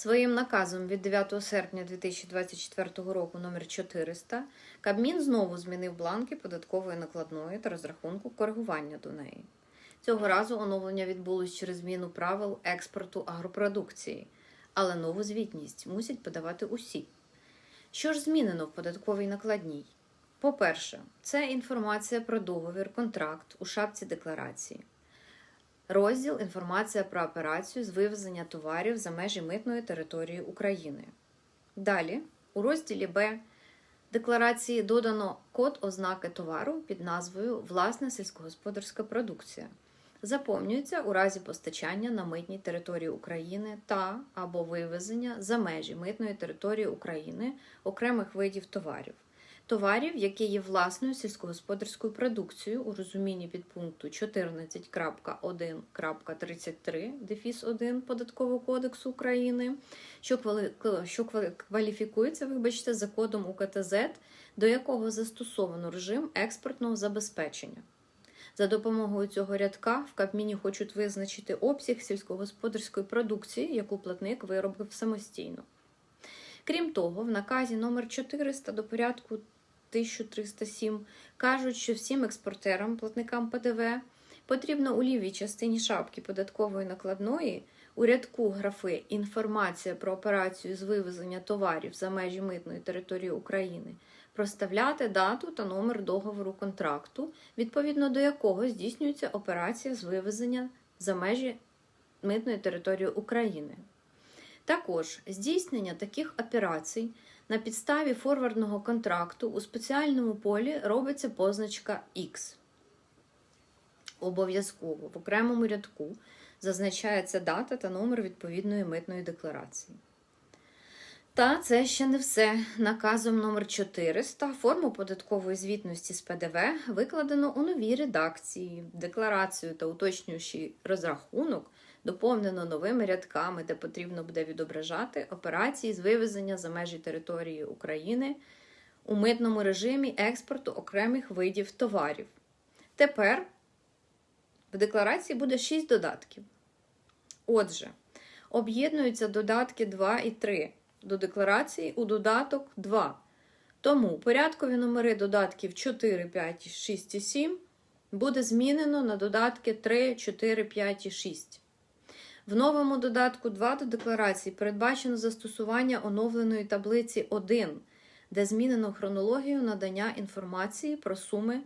Своїм наказом від 9 серпня 2024 року номер 400 Кабмін знову змінив бланки податкової накладної та розрахунку коригування до неї. Цього разу оновлення відбулось через зміну правил експорту агропродукції, але нову звітність мусять подавати усі. Що ж змінено в податковій накладній? По-перше, це інформація про договір, контракт у шапці декларації. Розділ Інформація про операцію з вивезення товарів за межі митної території України. Далі, у розділі Б декларації додано код ознаки товару під назвою Власна сільськогосподарська продукція. Заповнюється у разі постачання на митній території України та або вивезення за межі митної території України окремих видів товарів. Товарів, які є власною сільськогосподарською продукцією у розумінні підпункту 14.1.33 дефіс 1 Податкового кодексу України, що, що кваліфікується, вибачте, за кодом УКТЗ, до якого застосовано режим експортного забезпечення. За допомогою цього рядка в Кабміні хочуть визначити обсяг сільськогосподарської продукції, яку платник виробив самостійно. Крім того, в наказі номер 400 до порядку 1307 кажуть, що всім експортерам, платникам ПДВ потрібно у лівій частині шапки податкової накладної у рядку графи Інформація про операцію з вивезення товарів за межі митної території України проставляти дату та номер договору контракту, відповідно до якого здійснюється операція з вивезення за межі митної території України. Також здійснення таких операцій на підставі форвардного контракту у спеціальному полі робиться позначка X. Обов'язково в окремому рядку зазначається дата та номер відповідної митної декларації. Та це ще не все. Наказом номер 400 форму податкової звітності з ПДВ викладено у новій редакції. Декларацію та уточнюючий розрахунок доповнено новими рядками, де потрібно буде відображати операції з вивезення за межі території України у митному режимі експорту окремих видів товарів. Тепер в декларації буде 6 додатків. Отже, об'єднуються додатки 2 і 3 до декларації у додаток 2. Тому порядкові номери додатків 4, 5, 6 і 7 буде змінено на додатки 3, 4, 5 і 6. В новому додатку 2 до декларації передбачено застосування оновленої таблиці 1, де змінено хронологію надання інформації про суми,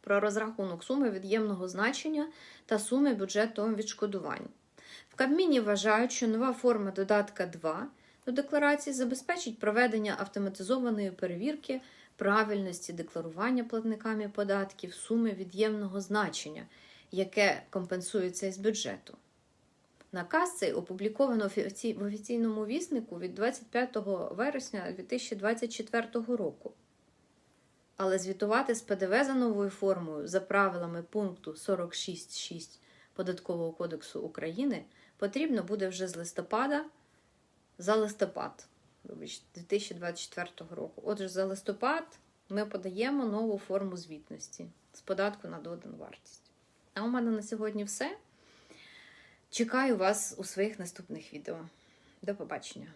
про розрахунок суми від'ємного значення та суми бюджетного відшкодування. В Кабміні вважають, що нова форма додатка 2 до декларації забезпечить проведення автоматизованої перевірки правильності декларування платниками податків суми від'ємного значення, яке компенсується із бюджету. Наказ цей опубліковано в офіційному віснику від 25 вересня 2024 року. Але звітувати з ПДВ за новою формою за правилами пункту 46.6 Податкового кодексу України потрібно буде вже з листопада за листопад 2024 року. Отже, за листопад ми подаємо нову форму звітності з податку на додану вартість. А у мене на сьогодні все. Чекаю вас у своїх наступних відео. До побачення!